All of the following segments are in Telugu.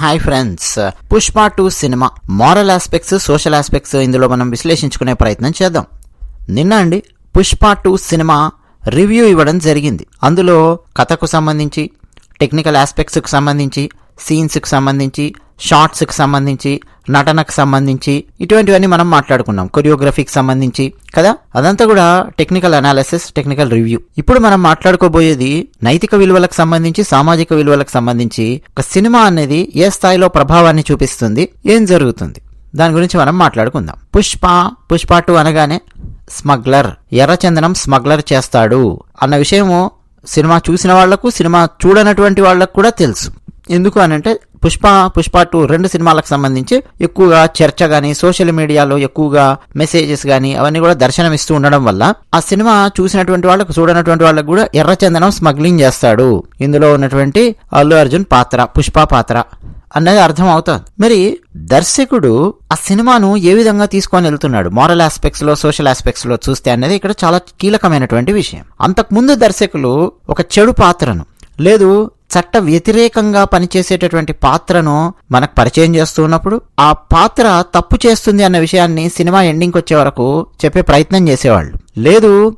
Hi friends. Pushpa two cinema. Moral aspects social aspects ఇందులో మనం విశ్లేషించుకునే ప్రయత్నం చేద్దాం. నిన్న అండి పుష్ప టూ సినిమా రివ్యూ ఇవ్వడం జరిగింది. అందులో కథకు సంబంధించి టెక్నికల్ ఆస్పెక్ట్స్కి సంబంధించి సీన్స్కి సంబంధించి షార్ట్స్కి సంబంధించి నటనకు సంబంధించి ఇటువంటివన్నీ మనం మాట్లాడుకున్నాం. కొరియోగ్రఫీకి సంబంధించి కదా? అదంతా కూడా టెక్నికల్ అనాలిసిస్ టెక్నికల్ రివ్యూ ఇప్పుడు మనం మాట్లాడుకోబోయేది నైతిక విలువలకు సంబంధించి సామాజిక విలువలకు సంబంధించి ఒక సినిమా అనేది ఏ స్థాయిలో ప్రభావాన్ని చూపిస్తుంది ఏం జరుగుతుంది? దాని గురించి మనం మాట్లాడుకుందాం. పుష్ప పుష్ప టూ అనగానే స్మగ్లర్ ఎర్రచందనం స్మగ్లర్ చేస్తాడు అన్న విషయము సినిమా చూసిన వాళ్ళకు సినిమా చూడనటువంటి వాళ్ళకు కూడా తెలుసు. ఎందుకు అనంటే పుష్ప పుష్ప టూ రెండు సినిమాలకు సంబంధించి ఎక్కువగా చర్చ గానీ సోషల్ మీడియాలో ఎక్కువగా మెసేజెస్ గానీ అవన్నీ కూడా దర్శనమిస్తూ ఉండడం వల్ల ఆ సినిమా చూసినటువంటి వాళ్ళకు చూడనటువంటి వాళ్ళకు కూడా ఎర్రచందనం స్మగ్లింగ్ చేస్తాడు. ఇందులో ఉన్నటువంటి అల్లు అర్జున్ పాత్ర పుష్ప పాత్ర అన్నది అర్థం అవుతుంది. మరి దర్శకుడు ఆ సినిమాను ఏ విధంగా తీసుకొని వెళ్తున్నాడు? మారల్ ఆస్పెక్ట్స్లో సోషల్ ఆస్పెక్ట్స్లో చూస్తే అనేది ఇక్కడ చాలా కీలకమైనటువంటి విషయం. అంతకుముందు దర్శకులు ఒక చెడు పాత్రను లేదు చట్ట వ్యతిరేకంగా పనిచేసేటటువంటి పాత్రను మనకు పరిచయం చేస్తూ ఉన్నప్పుడు ఆ పాత్ర తప్పు చేస్తుంది అన్న విషయాన్ని సినిమా ఎండింగ్కి వచ్చే వరకు చెప్పే ప్రయత్నం చేసేవాళ్ళు. లేదు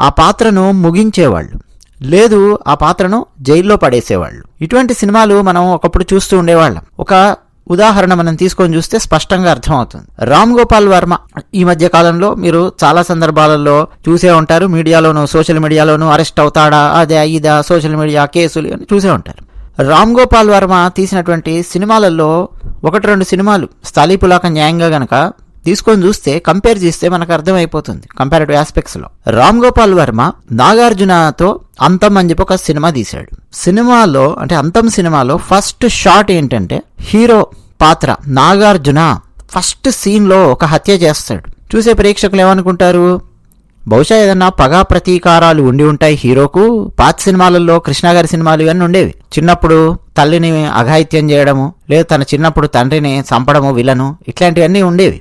ఆ పాత్రను ముగించేవాళ్ళు. లేదు ఆ పాత్రను జైల్లో పడేసేవాళ్ళు. ఇటువంటి సినిమాలు మనం ఒకప్పుడు చూస్తూ ఉండేవాళ్ళం. ఒక ఉదాహరణ మనం తీసుకొని చూస్తే స్పష్టంగా అర్థమవుతుంది. రామ్ గోపాల్ వర్మ ఈ మధ్య కాలంలో మీరు చాలా సందర్భాలలో చూసే ఉంటారు. మీడియాలోను సోషల్ మీడియాలోను అరెస్ట్ అవుతాడా? అదే ఇదా సోషల్ మీడియా కేసులు అని చూసే ఉంటారు. రామ్ గోపాల్ వర్మ తీసినటువంటి సినిమాలలో ఒకటి రెండు సినిమాలు స్థాళీపులాక న్యాయంగా గనక తీసుకొని చూస్తే కంపేర్ చేస్తే మనకు అర్థమైపోతుంది కంపారిటివ్ ఆస్పెక్ట్స్లో. రామ్ గోపాల్ వర్మ నాగార్జునతో అంతం అని చెప్పి ఒక సినిమా తీశాడు. సినిమాలో అంటే అంతం సినిమాలో ఫస్ట్ షాట్ ఏంటంటే హీరో పాత్ర. నాగార్జున ఫస్ట్ సీన్లో ఒక హత్య చేస్తాడు. చూసే ప్రేక్షకులు ఏమనుకుంటారు? బహుశా ఏదన్నా పగా ప్రతీకారాలు ఉండి ఉంటాయి హీరోకు పాత సినిమాలలో కృష్ణాగారి సినిమాలు ఇవన్నీ ఉండేవి. చిన్నప్పుడు తల్లిని అఘాయిత్యం చేయడము లేదా తన చిన్నప్పుడు తండ్రిని చంపడము విలను ఇట్లాంటివన్నీ ఉండేవి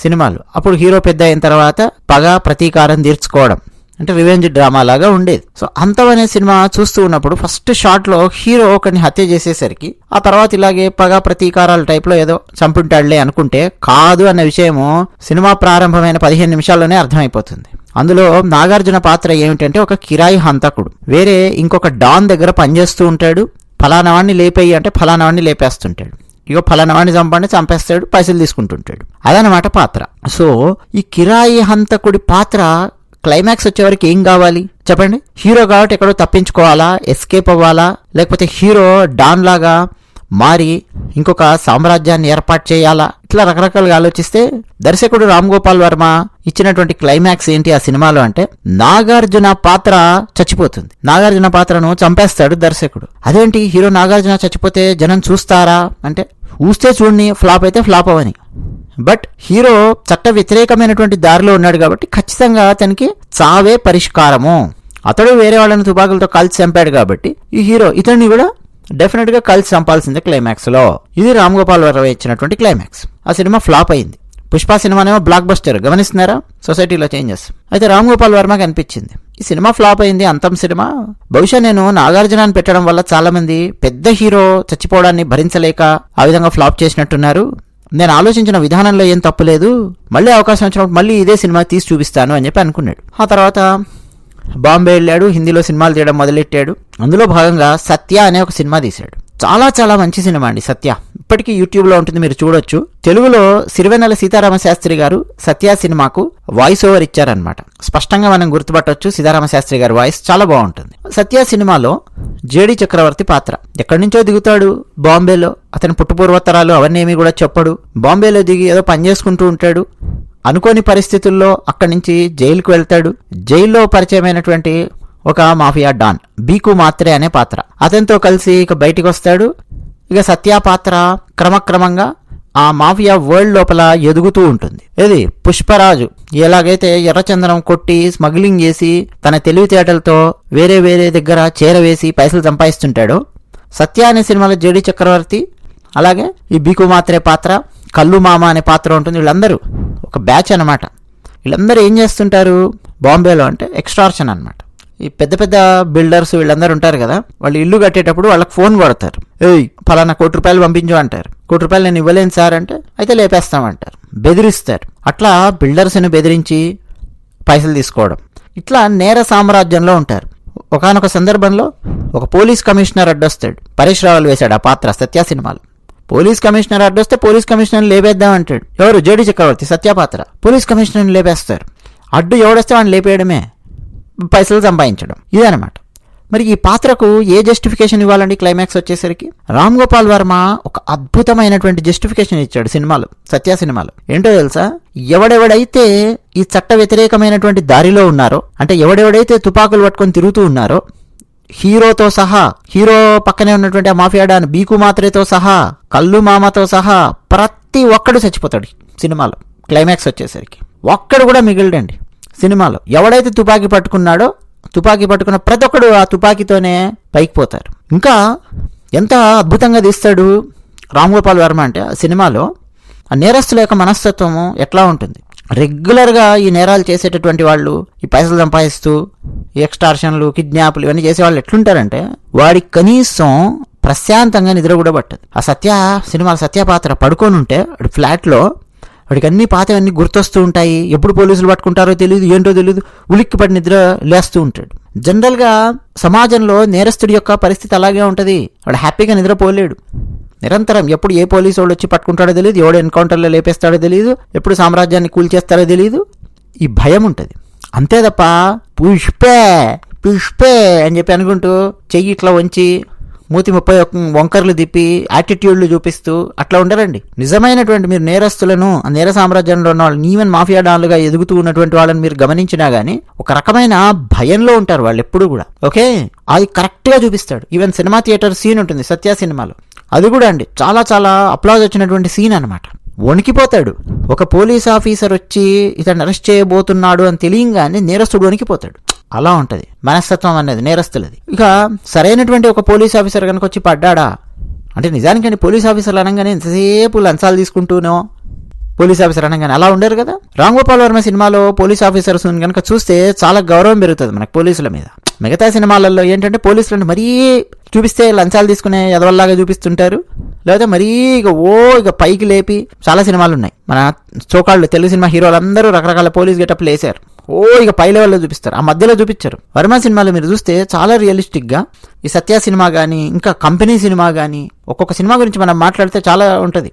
సినిమాలు. అప్పుడు హీరో పెద్ద అయిన తర్వాత పగ ప్రతీకారం తీర్చుకోవడం. అంటే రివెంజ్ డ్రామా లాగా ఉండేది. సో అంతం అనే సినిమా చూస్తూ ఉన్నప్పుడు ఫస్ట్ షాట్లో హీరో ఒకరిని హత్య చేసేసరికి ఆ తర్వాత ఇలాగే పగ ప్రతీకారాల టైప్లో ఏదో చంపుంటాడులే అనుకుంటే కాదు అన్న విషయము సినిమా ప్రారంభమైన పదిహేను నిమిషాల్లోనే అర్థమైపోతుంది. అందులో నాగార్జున పాత్ర ఏమిటంటే ఒక కిరాయి హంతకుడు. వేరే ఇంకొక డాన్ దగ్గర పనిచేస్తూ ఉంటాడు. ఫలానా లేపేయి అంటే ఫలానా లేపేస్తుంటాడు. ఇగో ఫలానా చంపండి చంపేస్తాడు పైసలు తీసుకుంటుంటాడు. అదనమాట పాత్ర. సో ఈ కిరాయి హంతకుడి పాత్ర క్లైమాక్స్ వచ్చేవరకు ఏం కావాలి? చెప్పండి. హీరో కాబట్టి ఎక్కడో తప్పించుకోవాలా? ఎస్కేప్ అవ్వాలా? లేకపోతే హీరో డాన్ లాగా మారి ఇంకొక సామ్రాజ్యాన్ని ఏర్పాటు చేయాలా? ఇట్లా రకరకాలుగా ఆలోచిస్తే దర్శకుడు రామ్ గోపాల్ వర్మ ఇచ్చినటువంటి క్లైమాక్స్ ఏంటి ఆ సినిమాలో అంటే నాగార్జున పాత్ర చచ్చిపోతుంది. నాగార్జున పాత్రను చంపేస్తాడు దర్శకుడు. అదేంటి? హీరో నాగార్జున చచ్చిపోతే జనం చూస్తారా? అంటే చూస్తే చూడండి ఫ్లాప్ అయితే ఫ్లాప్ అవని. బట్ హీరో చట్ట వ్యతిరేకమైనటువంటి దారిలో ఉన్నాడు కాబట్టి ఖచ్చితంగా అతనికి చావే పరిష్కారము. అతడు వేరే వాళ్ళని తుపాకులతో కలిసి చంపాడు కాబట్టి ఈ హీరో ఇతన్ని కూడా డెఫినెట్గా కలిసి చంపాల్సిందే క్లైమాక్స్లో. ఇది రామ్ గోపాల్ వర్మ ఇచ్చినటువంటి క్లైమాక్స్ ఆ సినిమా ఫ్లాప్ అయింది. పుష్ప సినిమానేమో బ్లాక్ బస్టర్ గమనిస్తున్నారా సొసైటీలో చేంజెస్ అయితే రామ్ గోపాల్ వర్మకి అనిపించింది ఈ సినిమా ఫ్లాప్ అయింది. అంతం సినిమా. బహుశా నేను నాగార్జునాన్ని పెట్టడం వల్ల చాలా మంది పెద్ద హీరో చచ్చిపోవడాన్ని భరించలేక ఆ విధంగా ఫ్లాప్ చేసినట్టున్నారు. నేను ఆలోచించిన విధానంలో ఏం తప్పులేదు మళ్ళీ అవకాశం వచ్చినప్పుడు మళ్ళీ ఇదే సినిమా తీసి చూపిస్తాను అని చెప్పి అనుకున్నాడు. ఆ తర్వాత బాంబే వెళ్ళాడు హిందీలో సినిమాలు తీయడం మొదలెట్టాడు. అందులో భాగంగా సత్య అనే ఒక సినిమా తీశాడు. చాలా చాలా మంచి సినిమా అండి సత్య. ఇప్పటికీ యూట్యూబ్లో ఉంటుంది మీరు చూడొచ్చు. తెలుగులో సిరివెన్నెల సీతారామ శాస్త్రి గారు సత్య సినిమాకు వాయిస్ ఓవర్ ఇచ్చారనమాట స్పష్టంగా మనం గుర్తుపట్టొచ్చు సీతారామ శాస్త్రి గారి వాయిస్ చాలా బాగుంటుంది. సత్య సినిమాలో జేడి చక్రవర్తి పాత్ర. ఎక్కడి నుంచో దిగుతాడు? బాంబేలో. అతని పుట్టుపూర్వతరాలు అవన్నీ ఏమీ కూడా చెప్పడు. బాంబేలో దిగి ఏదో పని చేసుకుంటూ ఉంటాడు. అనుకోని పరిస్థితుల్లో అక్కడి నుంచి జైలుకు వెళ్తాడు. జైల్లో పరిచయమైనటువంటి ఒక మాఫియా డాన్ బీకు మాత్రే అనే పాత్ర. అతనితో కలిసి ఇక బయటికి వస్తాడు ఇక సత్య పాత్ర క్రమక్రమంగా ఆ మాఫియా వరల్డ్ లోపల ఎదుగుతూ ఉంటుంది. ఇది పుష్పరాజు. ఎలాగైతే ఎర్రచందనం కొట్టి స్మగ్లింగ్ చేసి తన తెలివితేటలతో వేరే వేరే దగ్గర చేరవేసి పైసలు సంపాదిస్తుంటాడో. సత్య అనే సినిమాలో జేడి చక్రవర్తి అలాగే ఈ బీకు మాత్రే పాత్ర కల్లు మామ అనే పాత్ర ఉంటుంది వీళ్ళందరూ. ఒక బ్యాచ్ అనమాట వీళ్ళందరూ ఏం చేస్తుంటారు? బాంబేలో అంటే ఎక్స్ట్రార్షన్ అనమాట ఈ పెద్ద పెద్ద బిల్డర్స్ వీళ్ళందరూ ఉంటారు కదా వాళ్ళు ఇల్లు కట్టేటప్పుడు వాళ్ళకి ఫోన్ కొడతారు ఏయ్ ఫలానా కోటి రూపాయలు పంపించు అంటారు. కోటి రూపాయలు నేను ఇవ్వలేను సార్ అంటే అయితే లేపేస్తామంటారు బెదిరిస్తారు. అట్లా బిల్డర్స్ని బెదిరించి పైసలు తీసుకోవడం. ఇట్లా నేర సామ్రాజ్యంలో ఉంటారు. ఒకానొక సందర్భంలో ఒక పోలీస్ కమిషనర్ అడ్డొస్తాడు. పరేష్ రావులు వేశాడు ఆ పాత్ర సత్య సినిమాలు. పోలీస్ కమిషనర్ అడ్డొస్తే పోలీస్ కమిషనర్ లేపేద్దాం అంటాడు. ఎవరు? జేడి చక్రవర్తి సత్యపాత్ర పోలీస్ కమిషనర్ని లేపేస్తారు. అడ్డు ఎవడొస్తే వాడిని లేపేయడమే. పైసలు సంపాదించడం. ఇదనమాట మరి ఈ పాత్రకు ఏ జస్టిఫికేషన్ ఇవ్వాలండి క్లైమాక్స్ వచ్చేసరికి? రామ్ గోపాల్ వర్మ ఒక అద్భుతమైనటువంటి జస్టిఫికేషన్ ఇచ్చాడు సినిమాలో సత్య సినిమాలో. ఏంటో తెలుసా? ఎవడెవడైతే ఈ చట్ట వ్యతిరేకమైనటువంటి దారిలో ఉన్నారో అంటే ఎవడెవడైతే తుపాకులు పట్టుకొని తిరుగుతూ ఉన్నారో హీరోతో సహా హీరో పక్కనే ఉన్నటువంటి ఆ మాఫియా డాన్ బీకు మాత్రేతో సహా కల్లు మామతో సహా ప్రతి ఒక్కడు చచ్చిపోతాడు సినిమాలో క్లైమాక్స్ వచ్చేసరికి. ఒక్కడు కూడా మిగిలిడండి. సినిమాలో. ఎవడైతే తుపాకీ పట్టుకున్నాడో తుపాకీ పట్టుకున్న ప్రతి ఒక్కడు ఆ తుపాకీతోనే పైకి పోతారు. ఇంకా ఎంత అద్భుతంగా తీస్తాడు రామ్ గోపాల్ వర్మ అంటే ఆ సినిమాలో ఆ నేరస్తుల యొక్క మనస్తత్వము ఎట్లా ఉంటుంది? రెగ్యులర్గా ఈ నేరాలు చేసేటటువంటి వాళ్ళు ఈ పైసలు సంపాదిస్తూ ఈ ఎక్స్టార్షన్లు కిడ్నాప్లు ఇవన్నీ చేసే వాళ్ళు ఎట్లుంటారంటే వాడికి కనీసం ప్రశాంతంగా నిద్ర కూడా పట్టదు. ఆ సత్య సినిమాలో సత్య పాత్ర పడుకొని ఉంటే ఫ్లాట్లో వాడికి అన్ని పాతవన్నీ గుర్తొస్తూ ఉంటాయి. ఎప్పుడు పోలీసులు పట్టుకుంటారో తెలియదు ఏంటో తెలియదు ఉలిక్కి పడి నిద్ర లేస్తూ ఉంటాడు. జనరల్గా సమాజంలో నేరస్తుడి యొక్క పరిస్థితి అలాగే ఉంటుంది. వాడు హ్యాపీగా నిద్రపోలేడు. నిరంతరం ఎప్పుడు ఏ పోలీసు వాళ్ళు వచ్చి పట్టుకుంటాడో తెలియదు ఎవడు ఎన్కౌంటర్లో లేపేస్తాడో తెలియదు ఎప్పుడు సామ్రాజ్యాన్ని కూల్చేస్తాడో తెలియదు ఈ భయం ఉంటుంది. అంతే తప్ప పుష్పే పుష్పే అని చెప్పి అనుకుంటూ చెయ్యి ఇట్లా వంచి మూతి ముప్పై ఒక వంకర్లు తిప్పి యాటిట్యూడ్లు చూపిస్తూ అట్లా ఉండరండి. నిజమైనటువంటి మీరు నేరస్తులను ఆ నేర సామ్రాజ్యంలో ఉన్న వాళ్ళు ఈవెన్ మాఫియా డాన్లుగా ఎదుగుతూ ఉన్నటువంటి వాళ్ళని మీరు గమనించినా గానీ ఒక రకమైన భయంలో ఉంటారు వాళ్ళు ఎప్పుడు కూడా. ఓకే? అది కరెక్ట్గా చూపిస్తాడు. ఈవెన్ సినిమా థియేటర్ సీన్ ఉంటుంది సత్య సినిమాలో. అది కూడా అండి చాలా చాలా అప్లాజ్ వచ్చినటువంటి సీన్ అనమాట వణికిపోతాడు. ఒక పోలీస్ ఆఫీసర్ వచ్చి ఇతను అరెస్ట్ చేయబోతున్నాడు అని తెలియంగానే నేరస్తుడు వణికిపోతాడు. అలా ఉంటుంది. మనస్తత్వం అనేది నేరస్తులది. ఇక సరైనటువంటి ఒక పోలీస్ ఆఫీసర్ కనుక వచ్చి పడ్డాడా? అంటే నిజానికండి పోలీస్ ఆఫీసర్లు అనగానే ఎంతసేపు లంచాలు తీసుకుంటూనో పోలీస్ ఆఫీసర్ అనగానే అలా ఉండరు కదా? రామ్ గోపాల్ వర్మ సినిమాలో పోలీస్ ఆఫీసర్స్ కనుక చూస్తే చాలా గౌరవం పెరుగుతుంది మనకు పోలీసుల మీద. మిగతా సినిమాలలో ఏంటంటే పోలీసులను మరీ చూపిస్తే లంచాలు తీసుకునే ఎదవల్లాగా చూపిస్తుంటారు. లేకపోతే మరీ ఇక ఓ ఇక పైకి లేపి చాలా సినిమాలు ఉన్నాయి. మన చోకాళ్ళు తెలుగు సినిమా హీరోలందరూ రకరకాల పోలీస్ గెటప్లు వేశారు. ఓ ఇక పై లెవెల్లో చూపిస్తారు. ఆ మధ్యలో చూపించారు. వర్మ సినిమాలో మీరు చూస్తే చాలా రియలిస్టిక్గా ఈ సత్య సినిమా కానీ ఇంకా కంపెనీ సినిమా కానీ ఒక్కొక్క సినిమా గురించి మనం మాట్లాడితే చాలా ఉంటుంది.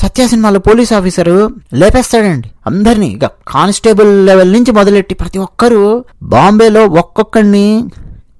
సత్య సినిమాలో పోలీస్ ఆఫీసరు లేపేస్తాడండి. అందరినీ ఇక కానిస్టేబుల్ లెవెల్ నుంచి మొదలెట్టి ప్రతి ఒక్కరూ బాంబేలో ఒక్కొక్కడిని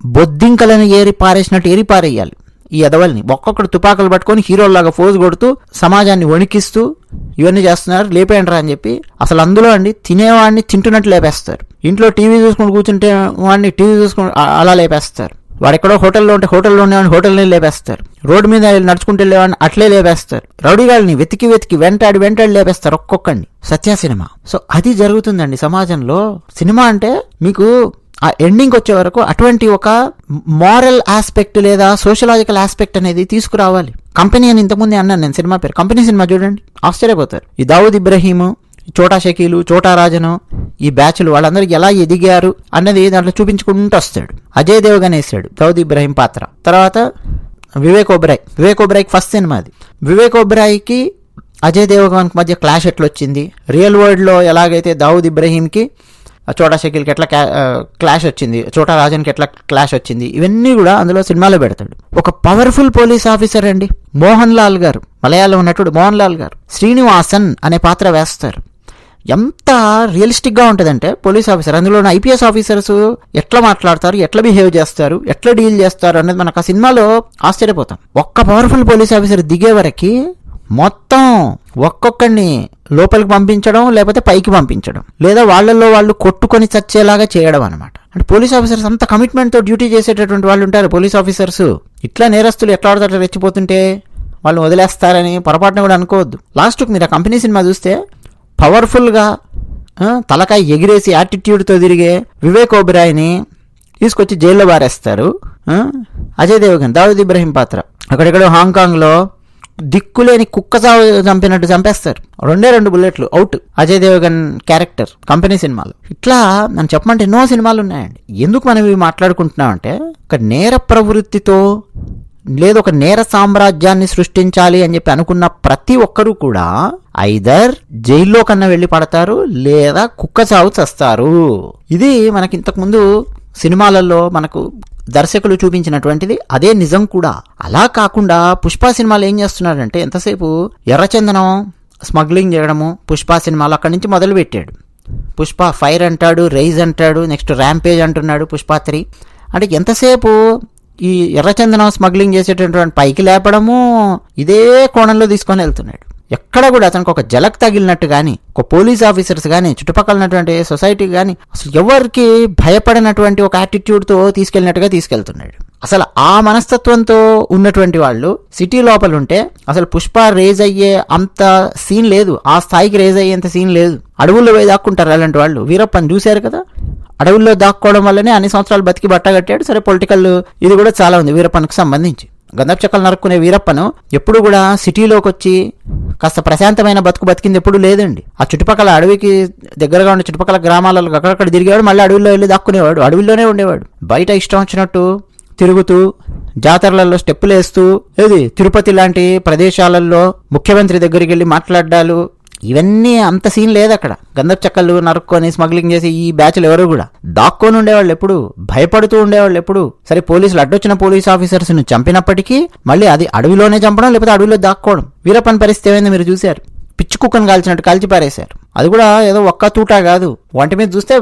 బొద్దింకలను ఏరి పారేసినట్టు ఏరి పారేయాలి. ఈ ఎదవల్ని ఒక్కొక్కడు తుపాకులు పట్టుకొని హీరోల్లాగా ఫోజు కొడుతూ సమాజాన్ని వణికిస్తూ ఇవన్నీ చేస్తున్నారు లేపేయండి అని చెప్పి. అసలు అందులో అండి తినేవాడిని తింటున్నట్టు లేపేస్తారు. ఇంట్లో టీవీ చూసుకుంటూ కూర్చుంటే వాడిని టీవీ చూసుకుంటూ అలా లేపేస్తారు. వాడు ఎక్కడో హోటల్లో ఉంటే హోటల్లో ఉండేవాడిని హోటల్ని లేపేస్తారు. రోడ్డు మీద నడుచుకుంటూ వెళ్ళేవాడిని అట్లే లేపేస్తారు. రౌడీగాళ్ళని వెతికి వెతికి వెంటాడి వెంటాడి లేపేస్తారు ఒక్కొక్కడిని. సత్య సినిమా. సో అది జరుగుతుందండి సమాజంలో. సినిమా అంటే మీకు ఆ ఎండింగ్ వచ్చే వరకు అటువంటి ఒక మారల్ ఆస్పెక్ట్ లేదా సోషలాజికల్ ఆస్పెక్ట్ అనేది తీసుకురావాలి. కంపెనీ అని ఇంతకుముందే అన్నాను నేను సినిమా పేరు. కంపెనీ సినిమా చూడండి. ఆశ్చర్యపోతారు. ఈ దావుద్ ఇబ్రహీము చోటా షకీలు చోటా రాజను ఈ బ్యాచ్లు వాళ్ళందరికీ ఎలా ఎదిగారు అన్నది దాంట్లో చూపించుకుంటూ వస్తాడు. అజయ్ దేవగన్ వేసాడు దావుద్ ఇబ్రహీం పాత్ర. తర్వాత వివేక్ ఓబ్రాయ్. వివేక్ ఓబ్రాయ్కి ఫస్ట్ సినిమా అది. వివేక్ ఓబ్రాయ్కి అజయ్ దేవగన్కి మధ్య క్లాష్ ఎట్లొచ్చింది? రియల్ వరల్డ్లో ఎలాగైతే దావుద్ ఇబ్రహీంకి చోటా షకీల్కి ఎట్లా క్లా- క్లాష్ వచ్చింది చోటా రాజన్కి ఎట్లా క్లాష్ వచ్చింది ఇవన్నీ కూడా అందులో సినిమాలో పెడతాడు. ఒక పవర్ఫుల్ పోలీస్ ఆఫీసర్ అండి మోహన్ లాల్ గారు మలయాళం నటుడు మోహన్ లాల్ గారు శ్రీనివాసన్ అనే పాత్ర వేస్తారు. ఎంత రియలిస్టిక్గా ఉంటుందంటే పోలీస్ ఆఫీసర్ అందులో ఐపీఎస్ ఆఫీసర్స్ ఎట్లా మాట్లాడతారు ఎట్లా బిహేవ్ చేస్తారు ఎట్లా డీల్ చేస్తారు అనేది మనకు ఆ సినిమాలో ఆశ్చర్యపోతాం. ఒక్క పవర్ఫుల్ పోలీస్ ఆఫీసర్ దిగే వరకు మొత్తం ఒక్కొక్కడిని లోపలికి పంపించడం లేకపోతే పైకి పంపించడం లేదా వాళ్ళల్లో వాళ్ళు కొట్టుకొని చచ్చేలాగా చేయడం అనమాట అంటే పోలీస్ ఆఫీసర్స్ అంత కమిట్మెంట్తో డ్యూటీ చేసేటటువంటి వాళ్ళు ఉంటారు పోలీస్ ఆఫీసర్స్. ఇట్లా నేరస్తులు ఎట్లా ఆడతారు రెచ్చిపోతుంటే? వాళ్ళు వదిలేస్తారని పొరపాటున కూడా అనుకోవద్దు. లాస్ట్కి మీరు ఆ కంపెనీ సినిమా చూస్తే పవర్ఫుల్గా తలకాయ ఎగిరేసి యాటిట్యూడ్తో తిరిగే వివేక్ ఓబిరాయ్ని తీసుకొచ్చి జైల్లో బారేస్తారు అజయ్ దేవగన్ దావుద్ ఇబ్రహీం పాత్ర. అక్కడెక్కడో హాంకాంగ్లో దిక్కులేని కుక్క చావు చంపినట్టు చంపేస్తారు. రెండే రెండు బుల్లెట్లు out. Ajay Devgan character Company సినిమాలు. ఇట్లా మనం చెప్పమంటే ఎన్నో సినిమాలు ఉన్నాయండి ఎందుకు మనం ఇవి మాట్లాడుకుంటున్నామంటే ఒక నేర ప్రవృత్తితో లేదు ఒక నేర సామ్రాజ్యాన్ని సృష్టించాలి అని చెప్పి అనుకున్న ప్రతి ఒక్కరూ కూడా ఐదర్ జైల్లో కన్నా వెళ్ళి పడతారు లేదా కుక్క చావు చేస్తారు. ఇది మనకి ఇంతకుముందు సినిమాలలో మనకు దర్శకులు చూపించినటువంటిది అదే నిజం కూడా. అలా కాకుండా పుష్ప సినిమాలు ఏం చేస్తున్నాడంటే ఎంతసేపు ఎర్రచందనం స్మగ్లింగ్ చేయడము పుష్ప సినిమాలు అక్కడి నుంచి మొదలుపెట్టాడు. పుష్ప ఫైర్ అంటాడు రైజ్ అంటాడు నెక్స్ట్ ర్యాంపేజ్ అంటున్నాడు పుష్ప త్రీ. అంటే ఎంతసేపు ఈ ఎర్రచందనం స్మగ్లింగ్ చేసేటటువంటి పైకి లేపడము ఇదే కోణంలో తీసుకొని వెళ్తున్నాడు. ఎక్కడ కూడా అతనికి ఒక జలక్ తగిలినట్టు కానీ ఒక పోలీస్ ఆఫీసర్స్ కానీ చుట్టుపక్కల ఉన్నటువంటి సొసైటీ కానీ అసలు ఎవరికి భయపడినటువంటి ఒక యాటిట్యూడ్తో తీసుకెళ్ళినట్టుగా తీసుకెళ్తున్నాడు. అసలు ఆ మనస్తత్వంతో ఉన్నటువంటి వాళ్ళు సిటీ లోపల ఉంటే అసలు పుష్ప రేజ్ అయ్యే అంత సీన్ లేదు. ఆ స్థాయికి రేజ్ అయ్యేంత సీన్ లేదు. అడవుల్లో పోయి దాక్కుంటారు అలాంటి వాళ్ళు. వీరప్పని చూశారు కదా? అడవుల్లో దాక్కోవడం వల్లనే అన్ని సంవత్సరాలు బతికి బట్ట కట్టాడు. సరే పొలిటికల్ ఇది కూడా చాలా ఉంది. వీరప్పనికి సంబంధించి. గంధపు చెక్కలు నరుక్కునే వీరప్పను ఎప్పుడు కూడా సిటీలోకి వచ్చి కాస్త ప్రశాంతమైన బతుకు బతికింది ఎప్పుడు లేదండి. ఆ చుట్టుపక్కల అడవికి దగ్గరగా ఉండే చుట్టుపక్కల గ్రామాలలో అక్కడక్కడ తిరిగేవాడు మళ్ళీ అడవిలో వెళ్ళి దాక్కునేవాడు అడవిలోనే ఉండేవాడు. బయట ఇష్టం వచ్చినట్టు తిరుగుతూ జాతరలలో స్టెప్పులు వేస్తూ ఏది తిరుపతి లాంటి ప్రదేశాలలో ముఖ్యమంత్రి దగ్గరికి వెళ్ళి మాట్లాడాలు ఇవన్నీ అంత సీన్ లేదు అక్కడ గంధపు చెక్కలు నరుక్కొని స్మగ్లింగ్ చేసి ఈ బ్యాచ్లు ఎవరు కూడా. దాక్కొని ఉండేవాళ్ళు ఎప్పుడు? భయపడుతూ ఉండేవాళ్ళు ఎప్పుడు? సరే పోలీసులు అడ్డొచ్చిన పోలీస్ ఆఫీసర్స్ను చంపినప్పటికీ మళ్ళీ అది అడవిలోనే చంపడం లేకపోతే అడవిలో దాక్కోవడం. వీరప్పని పరిస్థితి ఏమైంది మీరు చూశారు? పిచ్చి కుక్కను కాల్చినట్టు కాల్చి పారేశారు. అది కూడా ఏదో ఒక్క తూటా కాదు. వంటి మీద చూస్తే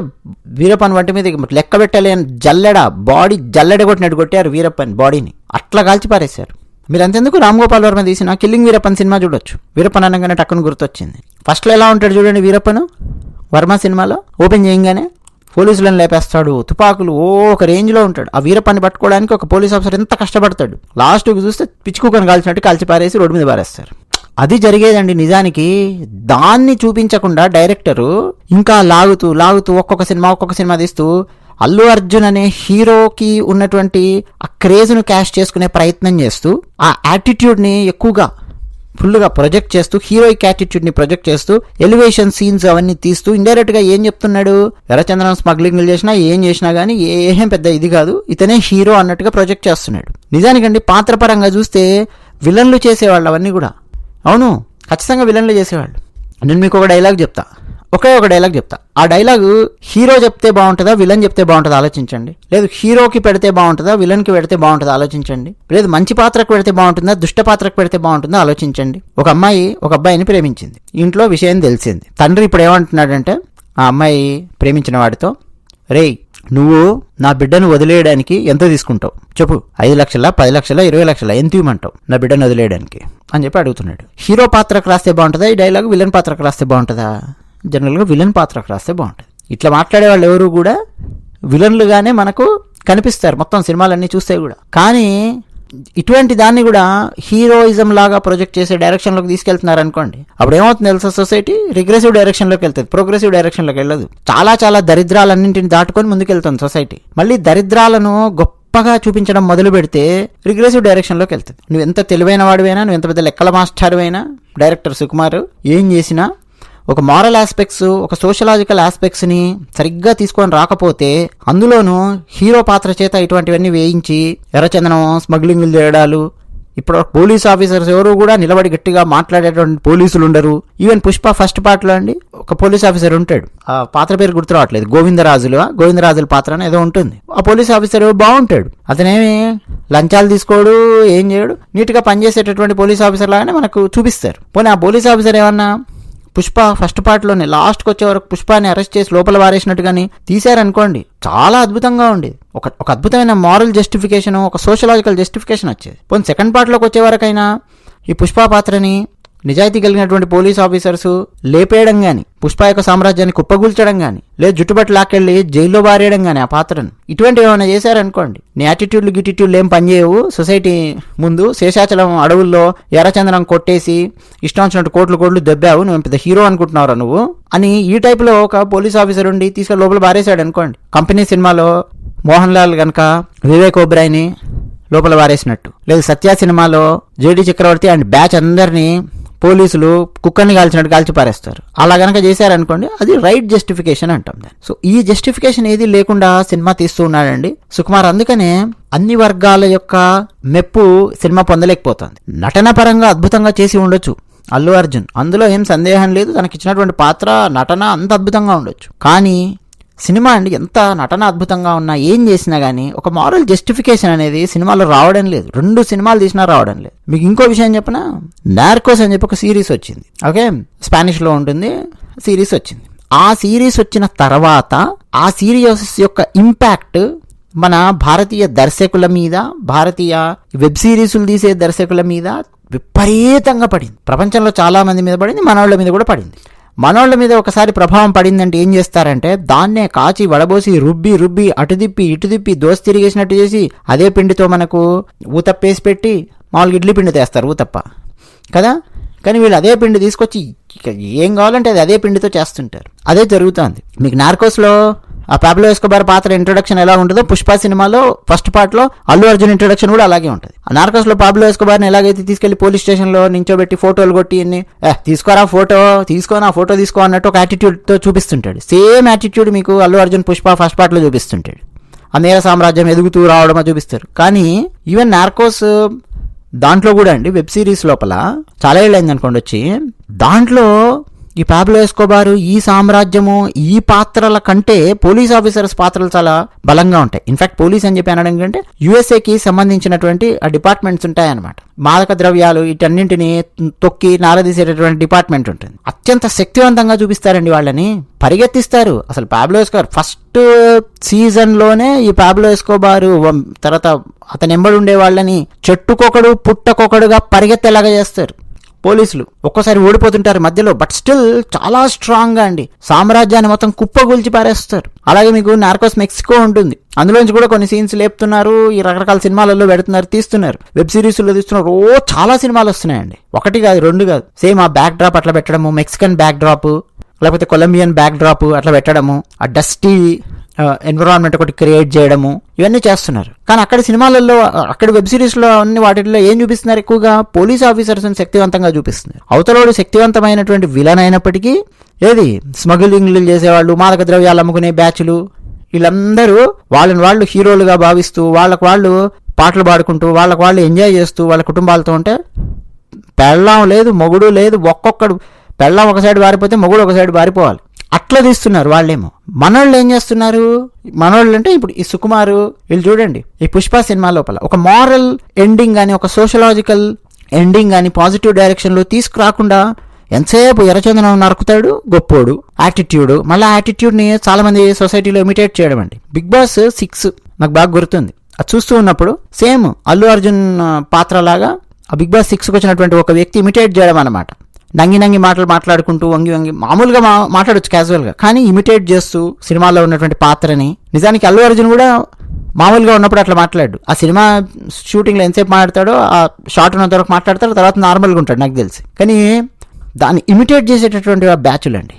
వీరప్పని వంటి మీద లెక్క పెట్టలేని జల్లెడ బాడీ జల్లెడ కొట్టినట్టు కొట్టారు వీరప్పని బాడీని. అట్లా కాల్చి పారేశారు. మీరు అంతెందుకు రామ్ గోపాల్ వర్మ తీసిన కిల్లింగ్ వీరప్పన్ సినిమా చూడొచ్చు. వీరప్పన్ అనగానే టక్కును గుర్తొచ్చింది. ఫస్ట్లో ఎలా ఉంటాడు చూడండి వీరప్పను? వర్మ సినిమాలో ఓపెన్ చేయగానే పోలీసులను లేపేస్తాడు తుపాకులు ఓ ఒక రేంజ్లో ఉంటాడు. ఆ వీరప్పని పట్టుకోవడానికి ఒక పోలీస్ ఆఫీసర్ ఎంత కష్టపడతాడు. లాస్ట్కి చూస్తే పిచ్చుకుక్కను కాల్చినట్టు కాల్చి పారేసి రోడ్డు మీద పారేస్తారు. అది జరిగేదండి నిజానికి. దాన్ని చూపించకుండా డైరెక్టరు ఇంకా లాగుతూ లాగుతూ ఒక్కొక్క సినిమా ఒక్కొక్క సినిమా తీస్తూ అల్లు అర్జున్ అనే హీరోకి ఉన్నటువంటి ఆ క్రేజ్ను క్యాష్ చేసుకునే ప్రయత్నం చేస్తూ ఆ యాటిట్యూడ్ని ఎక్కువగా ఫుల్గా ప్రొజెక్ట్ చేస్తూ హీరోయిక్ యాటిట్యూడ్ని ప్రొజెక్ట్ చేస్తూ ఎలివేషన్ సీన్స్ అవన్నీ తీస్తూ ఇండైరెక్ట్గా ఏం చెప్తున్నాడు? ఎర్రచంద్రం స్మగ్లింగ్లు చేసినా ఏం చేసినా కానీ ఏం పెద్ద ఇది కాదు. ఇతనే హీరో అన్నట్టుగా ప్రొజెక్ట్ చేస్తున్నాడు. నిజానికండి పాత్రపరంగా చూస్తే విలన్లు చేసేవాళ్ళు అవన్నీ కూడా. అవును ఖచ్చితంగా విలన్లు చేసేవాళ్ళు. నేను మీకు ఒక డైలాగ్ చెప్తా. ఒకే ఒక డైలాగ్ చెప్తా. ఆ డైలాగ్ హీరో చెప్తే బాగుంటుందా విలన్ చెప్తే బాగుంటుందా ఆలోచించండి. లేదు హీరోకి పెడితే బాగుంటుందా విలన్కి పెడితే బాగుంటుందా ఆలోచించండి. లేదు మంచి పాత్రకు పెడితే బాగుంటుందా దుష్ట పాత్రకు పెడితే బాగుంటుందా ఆలోచించండి. ఒక అమ్మాయి ఒక అబ్బాయిని ప్రేమించింది. ఇంట్లో విషయం తెలిసింది. తండ్రి ఇప్పుడు ఏమంటున్నాడంటే ఆ అమ్మాయి ప్రేమించిన వాడితో రేయ్ నువ్వు నా బిడ్డను వదిలేయడానికి ఎంత తీసుకుంటావు? చెప్పు. ఐదు లక్షల పది లక్షల ఇరవై లక్షల ఎంత ఇవ్వమంటావు నా బిడ్డను వదిలేయడానికి? అని చెప్పి అడుగుతున్నాడు. హీరో పాత్రకు రాస్తే బాగుంటుందా? ఈ డైలాగ్ విలన్ పాత్రకు రాస్తే బాగుంటుందా? జనరల్గా విలన్ పాత్రకు రాస్తే బాగుంటుంది. ఇట్లా మాట్లాడే వాళ్ళు ఎవరు కూడా విలన్లుగానే మనకు కనిపిస్తారు. మొత్తం సినిమాలన్నీ చూస్తే కూడా. కానీ ఇటువంటి దాన్ని కూడా హీరోయిజం లాగా ప్రొజెక్ట్ చేసే డైరెక్షన్లోకి తీసుకెళ్తున్నారు అనుకోండి. అప్పుడు ఏమవుతుంది తెలుసా సొసైటీ? రిగ్రెసివ్ డైరెక్షన్లోకి వెళ్తుంది. ప్రోగ్రెసివ్ డైరెక్షన్లోకి వెళ్ళదు. చాలా చాలా దరిద్రాలన్నింటిని దాటుకొని ముందుకెళ్తుంది సొసైటీ. మళ్ళీ దరిద్రాలను గొప్పగా చూపించడం మొదలు పెడితే రిగ్రెసివ్ డైరెక్షన్లోకి వెళ్తుంది. నువ్వు ఎంత తెలివైన వాడివైనా నువ్వు ఎంత పెద్ద లెక్కల మాస్టర్ అయినా డైరెక్టర్ సుకుమార్ ఏం చేసినా ఒక మారల్ ఆస్పెక్ట్స్ ఒక సోషలాజికల్ ఆస్పెక్ట్స్ని సరిగ్గా తీసుకొని రాకపోతే అందులోనూ హీరో పాత్ర చేత ఇటువంటివన్నీ వేయించి ఎర్రచందనం స్మగ్లింగ్లు చేయడాలు ఇప్పుడు పోలీస్ ఆఫీసర్స్ ఎవరు కూడా నిలబడి గట్టిగా మాట్లాడేటువంటి పోలీసులు ఉండరు. ఈవెన్ పుష్ప ఫస్ట్ పార్ట్లో అండి ఒక పోలీస్ ఆఫీసర్ ఉంటాడు. ఆ పాత్ర పేరు గుర్తు రావట్లేదు. గోవిందరాజులు గోవిందరాజుల పాత్ర అని ఏదో ఉంటుంది. ఆ పోలీస్ ఆఫీసర్ బాగుంటాడు. అతనేమి లంచాలు తీసుకోడు ఏం చేయడు నీట్గా పనిచేసేటటువంటి పోలీస్ ఆఫీసర్ లాగానే మనకు చూపిస్తారు. పోనీ ఆ పోలీస్ ఆఫీసర్ ఏమన్నా పుష్ప ఫస్ట్ పార్ట్లోనే లాస్ట్కి వచ్చే వరకు పుష్పాన్ని అరెస్ట్ చేసి లోపల వారేసినట్టు కానీ తీశారనుకోండి చాలా అద్భుతంగా ఉండేది ఒక ఒక అద్భుతమైన మారల్ జస్టిఫికేషన్ ఒక సోషలాజికల్ జస్టిఫికేషన్ వచ్చేది. పోనీ సెకండ్ పార్ట్లోకి వచ్చే వరకైనా ఈ పుష్ప పాత్రని నిజాయితీ కలిగినటువంటి పోలీస్ ఆఫీసర్స్ లేపేయడం కానీ పుష్ప యొక్క సామ్రాజ్యాన్ని కుప్పగూల్చడం కానీ లేదు జుట్టుబట్టు లాక్కెళ్ళి జైల్లో బారేయడం కానీ ఆ పాత్రను. ఇటువంటివి ఏమైనా చేశారనుకోండి. నీ యాటిట్యూడ్లు గిటిట్యూడ్లు ఏం పనిచేయవు సొసైటీ ముందు శేషాచలం అడవుల్లో ఎర్రచందనం కొట్టేసి ఇష్టం వచ్చినట్టు కోట్లు కోట్లు దెబ్బావు నువ్వు పెద్ద హీరో అనుకుంటున్నావురా నువ్వు? అని ఈ టైప్లో ఒక పోలీస్ ఆఫీసర్ ఉండి తీసుకెళ్ళి లోపల బారేశాడు అనుకోండి కంపెనీ సినిమాలో మోహన్ లాల్ కనుక వివేక్ ఓబ్రాయ్ని లోపల వారేసినట్టు లేదు సత్య సినిమాలో జేడి చక్రవర్తి అండ్ బ్యాచ్ అందరినీ పోలీసులు కుక్కర్ని కాల్చినట్టు కాల్చి పారేస్తారు. అలా గనక చేశారనుకోండి అది రైట్ జస్టిఫికేషన్ అంటాం దాన్ని. సో ఈ జస్టిఫికేషన్ ఏది లేకుండా సినిమా తీస్తూ ఉన్నాడండి. సుకుమార్ అందుకనే అన్ని వర్గాల యొక్క మెప్పు సినిమా పొందలేకపోతుంది. నటన పరంగా అద్భుతంగా చేసి ఉండొచ్చు. అల్లు అర్జున్ అందులో ఏం సందేహం లేదు. తనకి ఇచ్చినటువంటి పాత్ర నటన అంత అద్భుతంగా ఉండొచ్చు. కానీ సినిమా అండి ఎంత నటన అద్భుతంగా ఉన్నా ఏం చేసినా కానీ ఒక మారల్ జస్టిఫికేషన్ అనేది సినిమాలో రావడం లేదు. రెండు సినిమాలు తీసినా రావడం లేదు. మీకు ఇంకో విషయం చెప్పిన? నార్కోస్ అని చెప్పి ఒక సిరీస్ వచ్చింది. ఓకే? స్పానిష్లో ఉంటుంది సిరీస్ వచ్చింది. ఆ సిరీస్ వచ్చిన తర్వాత ఆ సిరీస్ యొక్క ఇంపాక్ట్ మన భారతీయ దర్శకుల మీద భారతీయ వెబ్ సిరీసులు తీసే దర్శకుల మీద విపరీతంగా పడింది. ప్రపంచంలో చాలా మంది మీద పడింది మనవాళ్ళ మీద కూడా పడింది. మనోళ్ళ మీద ఒకసారి ప్రభావం పడిందంటే ఏం చేస్తారంటే దాన్నే కాచి వడబోసి రుబ్బి రుబ్బి అటు ఇటుదిప్పి ఇటు తిరిగేసినట్టు చేసి అదే పిండితో మనకు ఊతప్పేసి పెట్టి మామూలుగా ఇడ్లీ పిండి తెస్తారు ఊతప్ప. కదా? కానీ వీళ్ళు అదే పిండి తీసుకొచ్చి ఏం కావాలంటే అది అదే పిండితో చేస్తుంటారు. అదే జరుగుతుంది. మీకు నార్కోస్లో ఆ పాబ్లో ఎస్కోబార్ పాత్ర ఇంట్రొడక్షన్ ఎలా ఉంటుందో పుష్ప సినిమాలో ఫస్ట్ పార్ట్లో అల్లు అర్జున్ ఇంట్రొడక్షన్ కూడా అలాగే ఉంటుంది. ఆ నార్కోస్లో పాబ్లో ఎస్కోబార్ని ఎలాగైతే తీసుకెళ్ళి పోలీస్ స్టేషన్లో నించోబెట్టి ఫోటోలు కొట్టి ఇన్ని "ఏ, తీసుకోరా ఫోటో తీసుకో నా ఫోటో తీసుకో అన్నట్టు ఒక యాటిట్యూడ్తో చూపిస్తుంటాడు. సేమ్ యాటిట్యూడ్ మీకు అల్లు అర్జున్ పుష్ప ఫస్ట్ పార్ట్లో చూపిస్తుంటాడు. ఆ నేర సామ్రాజ్యం ఎదుగుతూ రావడమో చూపిస్తారు. కానీ ఈవెన్ నార్కోస్ uh, దాంట్లో కూడా అండి వెబ్ సిరీస్ లోపల చాలా ఏళ్ళైంది అనుకోండి వచ్చి దాంట్లో ఈ పాబ్లో ఎస్కోబారు ఈ సామ్రాజ్యము ఈ పాత్రల కంటే పోలీస్ ఆఫీసర్స్ పాత్రలు చాలా బలంగా ఉంటాయి. ఇన్ఫాక్ట్ పోలీస్ అని చెప్పి అనడం కంటే యుఎస్ఏకి సంబంధించినటువంటి ఆ డిపార్ట్మెంట్స్ ఉంటాయన్నమాట. మాదక ద్రవ్యాలు వీటన్నింటిని తొక్కి నారదీసేటటువంటి డిపార్ట్మెంట్ ఉంటుంది. అత్యంత శక్తివంతంగా చూపిస్తారండి వాళ్ళని. పరిగెత్తిస్తారు. అసలు పాబ్లో ఎస్కోబార్ ఫస్ట్ సీజన్లోనే ఈ పాబ్లో ఎస్కోబారు తర్వాత అతని ఎంబడి ఉండే వాళ్ళని చెట్టుకొకడు పుట్టకొకడుగా పరిగెత్తేలాగా చేస్తారు. పోలీసులు ఒక్కోసారి ఓడిపోతుంటారు మధ్యలో బట్ స్టిల్ చాలా స్ట్రాంగ్గా అండి. సామ్రాజ్యాన్ని మొత్తం కుప్పగూల్చి పారేస్తారు. అలాగే మీకు నార్కోస్ మెక్సికో ఉంటుంది. అందులోంచి కూడా కొన్ని సీన్స్ లేపుతున్నారు ఈ రకరకాల సినిమాలలో పెడుతున్నారు తీస్తున్నారు. వెబ్ సిరీస్లో తీస్తున్నారు. ఓ చాలా సినిమాలు వస్తున్నాయండి. ఒకటి కాదు రెండు కాదు. సేమ్ ఆ బ్యాక్ డ్రాప్ అట్లా పెట్టడము మెక్సికన్ బ్యాక్ డ్రాప్ లేకపోతే కొలంబియన్ బ్యాక్ డ్రాప్ అట్లా పెట్టడము ఆ డస్టీ ఎన్విరాన్మెంట్ ఒకటి క్రియేట్ చేయడము ఇవన్నీ చేస్తున్నారు. కానీ అక్కడ సినిమాలలో అక్కడ వెబ్ సిరీస్లో అన్ని వాటిల్లో ఏం చూపిస్తున్నారు ఎక్కువగా? పోలీస్ ఆఫీసర్స్ శక్తివంతంగా చూపిస్తున్నారు. అవతలోడు శక్తివంతమైనటువంటి విలన్ అయినప్పటికీ ఏది? స్మగ్లింగ్లు చేసేవాళ్ళు మాదక ద్రవ్యాలు అమ్ముకునే బ్యాచ్లు వీళ్ళందరూ వాళ్ళని వాళ్ళు హీరోలుగా భావిస్తూ వాళ్ళకు వాళ్ళు పాటలు పాడుకుంటూ వాళ్ళకు వాళ్ళు ఎంజాయ్ చేస్తూ వాళ్ళ కుటుంబాలతో ఉంటే పెళ్ళం లేదు మొగుడు లేదు ఒక్కొక్కడు పెళ్ళం ఒక సైడ్ పారిపోతే మొగుడు ఒక సైడ్ పారిపోవాలి అట్లా తీస్తున్నారు వాళ్ళేమో. మనోళ్ళు ఏం చేస్తున్నారు? మనోళ్ళు అంటే ఇప్పుడు ఈ సుకుమారు వీళ్ళు చూడండి ఈ పుష్ప సినిమా లోపల ఒక మారల్ ఎండింగ్ కానీ ఒక సోషలాజికల్ ఎండింగ్ కానీ పాజిటివ్ డైరెక్షన్లో తీసుకురాకుండా ఎంతసేపు ఎర్రచందనం నరుకుతాడు? గొప్పోడు. యాటిట్యూడ్ మళ్ళీ యాటిట్యూడ్ని చాలామంది సొసైటీలో ఇమిటేట్ చేయడం అండి. బిగ్ బాస్ సిక్స్ నాకు బాగా గుర్తుంది. అది చూస్తూ ఉన్నప్పుడు సేమ్ అల్లు అర్జున్ పాత్రలాగా ఆ బిగ్ బాస్ సిక్స్కి వచ్చినటువంటి ఒక వ్యక్తి ఇమిటేట్ చేయడం అనమాట నంగి నంగి మాటలు మాట్లాడుకుంటూ వంగి వంగి మామూలుగా మా మాట్లాడొచ్చు క్యాజువల్గా కానీ ఇమిటేట్ చేస్తూ సినిమాలో ఉన్నటువంటి పాత్రని నిజానికి అల్లు అర్జున్ కూడా మామూలుగా ఉన్నప్పుడు అట్లా మాట్లాడు. ఆ సినిమా షూటింగ్లో ఎంతసేపు మాట్లాడతాడో ఆ షార్ట్ ఉన్నంత వరకు మాట్లాడతాడు తర్వాత నార్మల్గా ఉంటాడు నాకు తెలిసి. కానీ దాన్ని ఇమిటేట్ చేసేటటువంటి ఆ బ్యాచులు అండి.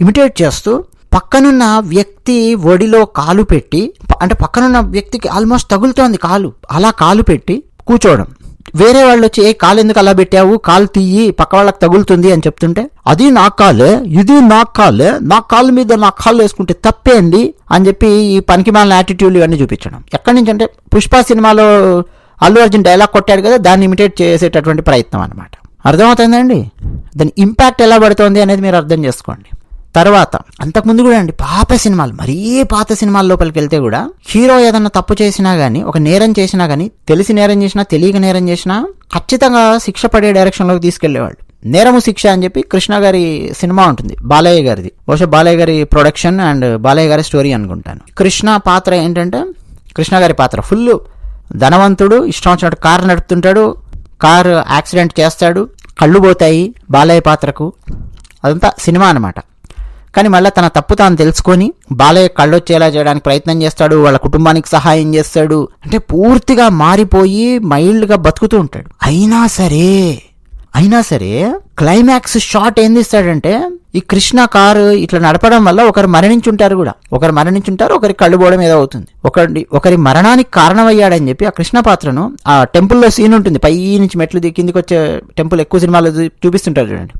ఇమిటేట్ చేస్తూ పక్కనున్న వ్యక్తి ఒడిలో కాలు పెట్టి అంటే పక్కనున్న వ్యక్తికి ఆల్మోస్ట్ తగులుతోంది కాలు. అలా కాలు పెట్టి కూర్చోవడం. వేరే వాళ్ళు వచ్చి ఏ కాలు ఎందుకు అలా పెట్టావు? కాలు తీయి పక్క వాళ్ళకి తగులుతుంది అని చెప్తుంటే అది నా కాలే ఇది నా కాలే నా కాలు మీద నా కాలు వేసుకుంటే తప్పేంది అని చెప్పి ఈ పనికి మాలిన యాటిట్యూడ్ ఇవన్నీ చూపించడం. ఎక్కడి నుంచి అంటే పుష్ప సినిమాలో అల్లు అర్జున్ డైలాగ్ కొట్టాడు కదా దాన్ని ఇమిటేట్ చేసేటటువంటి ప్రయత్నం అనమాట అర్థమవుతుందండి దాని ఇంపాక్ట్ ఎలా పడుతోంది అనేది మీరు అర్థం చేసుకోండి. తర్వాత అంతకుముందు కూడా అండి పాత సినిమాలు మరీ పాత సినిమాల లోపలికి వెళ్తే కూడా హీరో ఏదన్నా తప్పు చేసినా కానీ ఒక నేరం చేసినా కానీ తెలిసి నేరం చేసినా తెలియక నేరం చేసినా ఖచ్చితంగా శిక్ష పడే డైరెక్షన్లోకి తీసుకెళ్ళేవాళ్ళు. నేరము శిక్ష అని చెప్పి కృష్ణ గారి సినిమా ఉంటుంది బాలయ్య గారిది. బహుశా బాలయ్య గారి ప్రొడక్షన్ అండ్ బాలయ్య గారి స్టోరీ అనుకుంటాను. కృష్ణ పాత్ర ఏంటంటే కృష్ణ గారి పాత్ర ఫుల్ ధనవంతుడు ఇష్టం వచ్చినట్టు కారు నడుపుతుంటాడు కారు యాక్సిడెంట్ చేస్తాడు కళ్ళు పోతాయి బాలయ్య పాత్రకు. అదంతా సినిమా అనమాట కానీ మళ్ళీ తన తప్పు తాను తెలుసుకొని బాలయ్య కళ్ళొచ్చేలా చేయడానికి ప్రయత్నం చేస్తాడు వాళ్ళ కుటుంబానికి సహాయం చేస్తాడు. అంటే పూర్తిగా మారిపోయి మైల్డ్గా బతుకుతూ ఉంటాడు. అయినా సరే అయినా సరే క్లైమాక్స్ షాట్ ఏం తీస్తాడంటే ఈ కృష్ణ కారు ఇట్లా నడపడం వల్ల ఒకరు మరణించుంటారు కూడా. ఒకరు మరణించుంటారు ఒకరి కళ్ళు పోవడం ఏదో అవుతుంది ఒకరి ఒకరి మరణానికి కారణమయ్యాడని చెప్పి ఆ కృష్ణ పాత్రను ఆ టెంపుల్లో సీన్ ఉంటుంది. పై నుంచి మెట్లు కిందికి వచ్చే టెంపుల్ ఎక్కువ సినిమాలు చూపిస్తుంటారు చూడండి.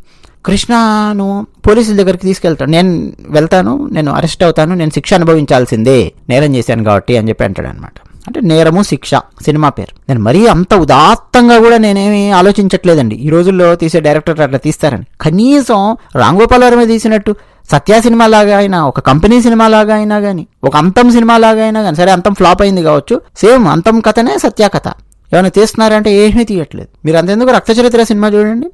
కృష్ణను పోలీసుల దగ్గరికి తీసుకెళ్తాడు నేను వెళ్తాను నేను అరెస్ట్ అవుతాను నేను శిక్ష అనుభవించాల్సిందే నేరం చేశాను కాబట్టి అని చెప్పి అంటాడు అనమాట అంటే నేరము శిక్ష సినిమా పేరు. నేను మరీ అంత ఉదాత్తంగా కూడా నేనేమి ఆలోచించట్లేదండి. ఈ రోజుల్లో తీసే డైరెక్టర్ అట్లా తీస్తారని. కనీసం రామ్ గోపాల్ వర్మ తీసినట్టు సత్య సినిమా లాగా అయినా ఒక కంపెనీ సినిమా లాగా అయినా కానీ ఒక అంతం సినిమా లాగా అయినా కానీ సరే అంతం ఫ్లాప్ అయింది కావచ్చు సేమ్ అంతం కథనే సత్య కథ. ఏమైనా తీస్తున్నారంటే ఏమీ తీయట్లేదు. మీరు అంతెందుకు రక్తచరిత్ర సినిమా చూడండి.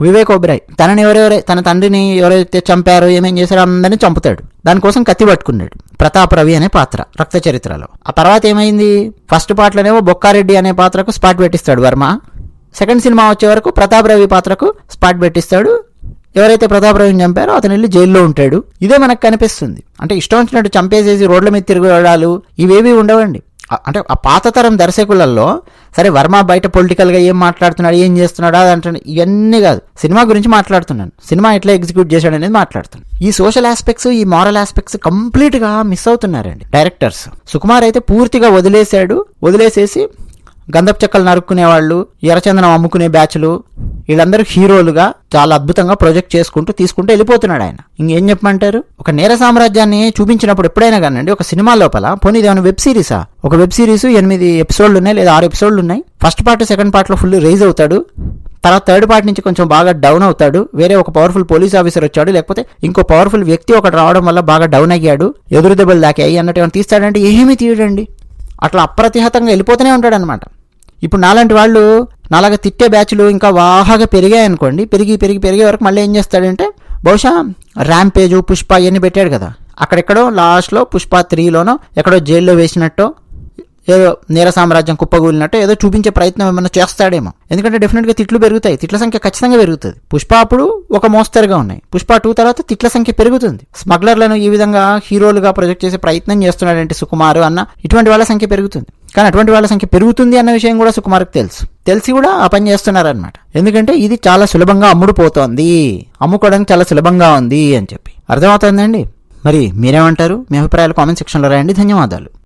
వివేక్ ఒబ్రాయ్ తనని ఎవరెవరై తన తండ్రిని ఎవరైతే చంపారో ఏమేం చేశారో అందరినీ చంపుతాడు. దానికోసం కత్తి పట్టుకున్నాడు. ప్రతాప్ రవి అనే పాత్ర రక్త చరిత్రలో. ఆ తర్వాత ఏమైంది? ఫస్ట్ పాటలోనేమో బొక్కారెడ్డి అనే పాత్రకు స్పాట్ పెట్టిస్తాడు వర్మ. సెకండ్ సినిమా వచ్చే వరకు ప్రతాప్ రవి పాత్రకు స్పాట్ పెట్టిస్తాడు. ఎవరైతే ప్రతాప్ రవిని చంపారో అతను వెళ్ళి జైల్లో ఉంటాడు. ఇదే మనకు కనిపిస్తుంది. అంటే ఇష్టం వచ్చినట్టు చంపేసేసి రోడ్ల మీద తిరగడాలు ఇవేవి ఉండవండి. అంటే ఆ పాత తరం దర్శకులలో సరే వర్మ బయట పొలిటికల్గా ఏం మాట్లాడుతున్నాడు ఏం చేస్తున్నాడు అది అంటున్నాడు ఇవన్నీ కాదు. సినిమా గురించి మాట్లాడుతున్నాను. సినిమా ఎట్లా ఎగ్జిక్యూట్ చేశాడు అనేది మాట్లాడుతున్నాను. ఈ సోషల్ ఆస్పెక్ట్స్ ఈ మారల్ ఆస్పెక్ట్స్ కంప్లీట్గా మిస్ అవుతున్నారండి డైరెక్టర్స్ సుకుమార్ అయితే పూర్తిగా వదిలేశాడు వదిలేసేసి గంధపు చెక్కలు నరుక్కునే వాళ్ళు ఎర్రచందనం అమ్ముకునే బ్యాచ్లు వీళ్ళందరూ హీరోలుగా చాలా అద్భుతంగా ప్రొజెక్ట్ చేసుకుంటూ తీసుకుంటూ వెళ్ళిపోతున్నాడు ఆయన. ఇంకేం చెప్పమంటారు? ఒక నేర సామ్రాజ్యాన్ని చూపించినప్పుడు ఎప్పుడైనా కానండి ఒక సినిమా లోపల పోనీ ఏమైనా వెబ్ సిరీసా? ఒక వెబ్ సిరీస్ ఎనిమిది ఎపిసోడ్లు ఉన్నాయి లేదా ఆరు ఎపిసోడ్లు ఉన్నాయి. ఫస్ట్ పార్ట్ సెకండ్ పార్ట్లో ఫుల్ రైజ్ అవుతాడు. తర్వాత థర్డ్ పార్ట్ నుంచి కొంచెం బాగా డౌన్ అవుతాడు. వేరే ఒక పవర్ఫుల్ పోలీస్ ఆఫీసర్ వచ్చాడు. లేకపోతే ఇంకో పవర్ఫుల్ వ్యక్తి ఒకటి రావడం వల్ల బాగా డౌన్ అయ్యాడు. ఎదురు దెబ్బలు దాకాయి అన్నట్టు ఏమైనా తీస్తాడంటే ఏమీ తీయడండి. అట్లా అప్రతిహతంగా వెళ్ళిపోతూనే ఉంటాడనమాట ఇప్పుడు నాలాంటి వాళ్ళు నాలాగా తిట్టే బ్యాచ్లు ఇంకా వాహాగా పెరిగాయి అనుకోండి పెరిగి పెరిగి పెరిగే వరకు మళ్ళీ ఏం చేస్తాడంటే బహుశా ర్యాంపేజ్ పుష్ప ఇవన్నీ పెట్టాడు కదా. అక్కడెక్కడో లాస్ట్లో పుష్ప త్రీలోనో ఎక్కడో జైల్లో వేసినట్టో ఏదో నేర సామ్రాజ్యం కుప్పగూలినట్టు ఏదో చూపించే ప్రయత్నం ఏమైనా చేస్తాడేమో. ఎందుకంటే డెఫినెట్గా తిట్లు పెరుగుతాయి. తిట్ల సంఖ్య ఖచ్చితంగా పెరుగుతుంది. పుష్ప అప్పుడు ఒక మోస్తరుగా ఉన్నాయి. పుష్ప టూ తర్వాత తిట్ల సంఖ్య పెరుగుతుంది. స్మగ్లర్లను ఈ విధంగా హీరోలుగా ప్రొజెక్ట్ చేసే ప్రయత్నం చేస్తున్నాడంటే సుకుమార్ అన్న ఇటువంటి వాళ్ళ సంఖ్య పెరుగుతుంది. కానీ అటువంటి వాళ్ళ సంఖ్య పెరుగుతుంది అన్న విషయం కూడా సుకుమార్కి తెలుసు. తెలిసి కూడా ఆ పని చేస్తున్నారనమాట ఎందుకంటే ఇది చాలా సులభంగా అమ్ముడు పోతోంది. అమ్ముకోవడానికి చాలా సులభంగా ఉంది అని చెప్పి. అర్థమవుతుందండి? మరి మీరేమంటారు? మీ అభిప్రాయాలు కామెంట్ సెక్షన్లో రాయండి. ధన్యవాదాలు.